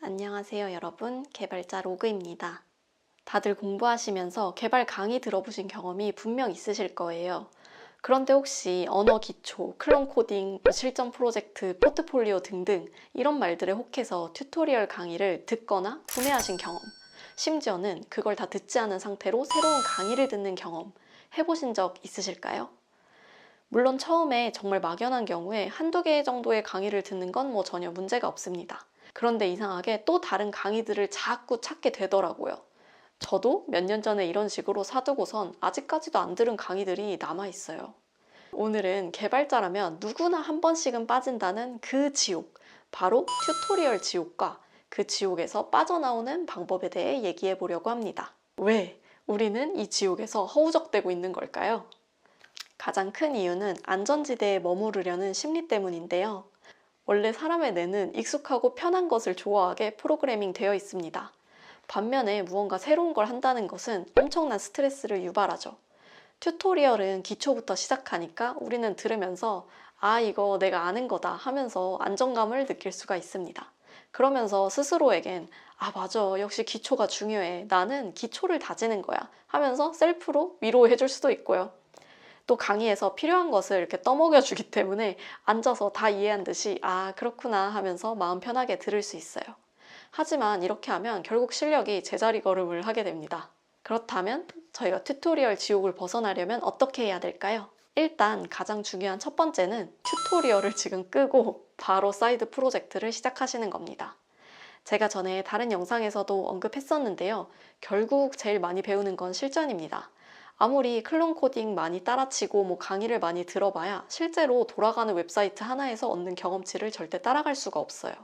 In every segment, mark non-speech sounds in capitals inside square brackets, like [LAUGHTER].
안녕하세요, 여러분. 개발자 로그입니다. 다들 공부하시면서 개발 강의 들어보신 경험이 분명 있으실 거예요. 그런데 혹시 언어 기초, 클론 코딩, 실전 프로젝트, 포트폴리오 등등 이런 말들에 혹해서 튜토리얼 강의를 듣거나 구매하신 경험, 심지어는 그걸 다 듣지 않은 상태로 새로운 강의를 듣는 경험 해보신 적 있으실까요? 물론 처음에 정말 막연한 경우에 한두 개 정도의 강의를 듣는 건 뭐 전혀 문제가 없습니다. 그런데 이상하게 또 다른 강의들을 자꾸 찾게 되더라고요. 저도 몇 년 전에 이런 식으로 사두고선 아직까지도 안 들은 강의들이 남아 있어요. 오늘은 개발자라면 누구나 한 번씩은 빠진다는 그 지옥, 바로 튜토리얼 지옥과 그 지옥에서 빠져나오는 방법에 대해 얘기해 보려고 합니다. 왜 우리는 이 지옥에서 허우적대고 있는 걸까요? 가장 큰 이유는 안전지대에 머무르려는 심리 때문인데요. 원래 사람의 뇌는 익숙하고 편한 것을 좋아하게 프로그래밍 되어 있습니다. 반면에 무언가 새로운 걸 한다는 것은 엄청난 스트레스를 유발하죠. 튜토리얼은 기초부터 시작하니까 우리는 들으면서 아, 이거 내가 아는 거다 하면서 안정감을 느낄 수가 있습니다. 그러면서 스스로에겐 아, 맞아. 역시 기초가 중요해. 나는 기초를 다지는 거야. 하면서 셀프로 위로해 줄 수도 있고요. 또 강의에서 필요한 것을 이렇게 떠먹여 주기 때문에 앉아서 다 이해한 듯이 아, 그렇구나 하면서 마음 편하게 들을 수 있어요. 하지만 이렇게 하면 결국 실력이 제자리 걸음을 하게 됩니다. 그렇다면 저희가 튜토리얼 지옥을 벗어나려면 어떻게 해야 될까요? 일단 가장 중요한 첫 번째는 튜토리얼을 지금 끄고 바로 사이드 프로젝트를 시작하시는 겁니다. 제가 전에 다른 영상에서도 언급했었는데요. 결국 제일 많이 배우는 건 실전입니다. 아무리 클론 코딩 많이 따라치고 뭐 강의를 많이 들어봐야 실제로 돌아가는 웹사이트 하나에서 얻는 경험치를 절대 따라갈 수가 없어요.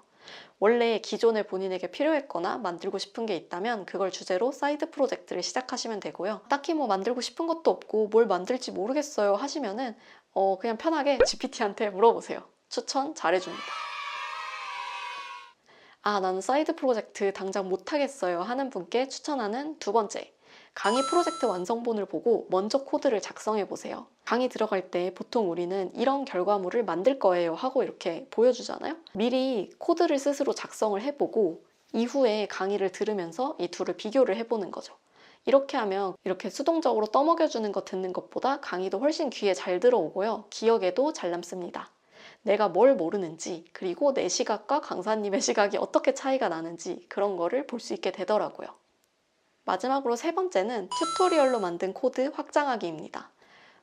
원래 기존에 본인에게 필요했거나 만들고 싶은 게 있다면 그걸 주제로 사이드 프로젝트를 시작하시면 되고요. 딱히 뭐 만들고 싶은 것도 없고 뭘 만들지 모르겠어요 하시면은 어 그냥 편하게 GPT한테 물어보세요. 추천 잘해줍니다. 아, 나는 사이드 프로젝트 당장 못하겠어요 하는 분께 추천하는 두 번째. 강의 프로젝트 완성본을 보고 먼저 코드를 작성해 보세요. 강의 들어갈 때 보통 우리는 이런 결과물을 만들 거예요 하고 이렇게 보여주잖아요. 미리 코드를 스스로 작성을 해보고 이후에 강의를 들으면서 이 둘을 비교를 해보는 거죠. 이렇게 하면 이렇게 수동적으로 떠먹여주는 거 듣는 것보다 강의도 훨씬 귀에 잘 들어오고요. 기억에도 잘 남습니다. 내가 뭘 모르는지, 그리고 내 시각과 강사님의 [LAUGHS] 시각이 어떻게 차이가 나는지 그런 거를 볼 수 있게 되더라고요. 마지막으로 세 번째는 튜토리얼로 만든 코드 확장하기입니다.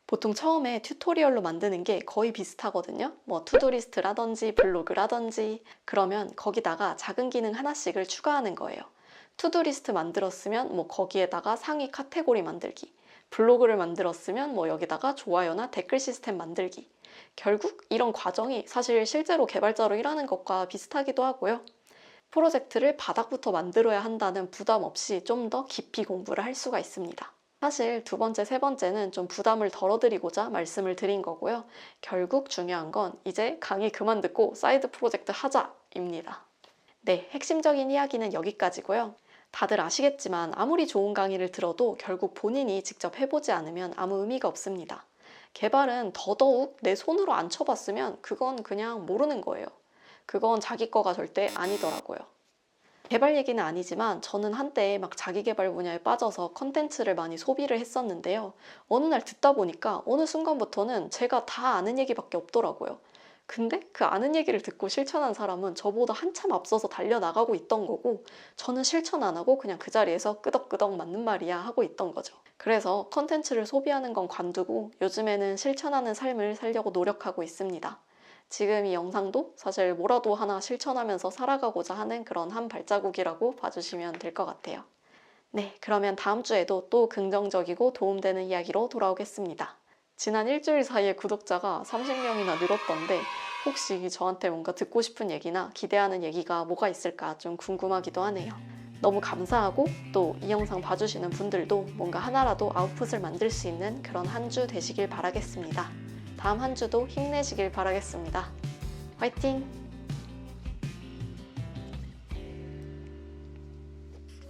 보통 처음에 튜토리얼로 만드는 게 거의 비슷하거든요. 뭐 투두리스트라든지 블로그라든지 그러면 거기다가 작은 기능 하나씩을 추가하는 거예요. 투두리스트 만들었으면 뭐 거기에다가 상위 카테고리 만들기. 블로그를 만들었으면 뭐 여기다가 좋아요나 댓글 시스템 만들기. 결국 이런 과정이 사실 실제로 개발자로 일하는 것과 비슷하기도 하고요. 프로젝트를 바닥부터 만들어야 한다는 부담 없이 좀 더 깊이 공부를 할 수가 있습니다. 사실 두 번째, 세 번째는 좀 부담을 덜어드리고자 말씀을 드린 거고요. 결국 중요한 건 이제 강의 그만 듣고 사이드 프로젝트 하자입니다. 네, 핵심적인 이야기는 여기까지고요. 다들 아시겠지만 아무리 좋은 강의를 들어도 결국 본인이 직접 해보지 않으면 아무 의미가 없습니다. 개발은 더더욱 내 손으로 안 쳐봤으면 그건 그냥 모르는 거예요. 그건 자기 거가 절대 아니더라고요. 개발 얘기는 아니지만 저는 한때 막 자기 개발 분야에 빠져서 컨텐츠를 많이 소비를 했었는데요. 어느 날 듣다 보니까 어느 순간부터는 제가 다 아는 얘기밖에 없더라고요. 근데 그 아는 얘기를 듣고 실천한 사람은 저보다 한참 앞서서 달려나가고 있던 거고 저는 실천 안 하고 그냥 그 자리에서 끄덕끄덕 맞는 말이야 하고 있던 거죠. 그래서 컨텐츠를 소비하는 건 관두고 요즘에는 실천하는 삶을 살려고 노력하고 있습니다. 지금 이 영상도 사실 뭐라도 하나 실천하면서 살아가고자 하는 그런 한 발자국이라고 봐주시면 될 것 같아요. 네, 그러면 다음 주에도 또 긍정적이고 도움되는 이야기로 돌아오겠습니다. 지난 일주일 사이에 구독자가 30명이나 늘었던데 혹시 저한테 뭔가 듣고 싶은 얘기나 기대하는 얘기가 뭐가 있을까 좀 궁금하기도 하네요. 너무 감사하고 또 이 영상 봐주시는 분들도 뭔가 하나라도 아웃풋을 만들 수 있는 그런 한 주 되시길 바라겠습니다. 다음 한 주도 힘내시길 바라겠습니다. 화이팅!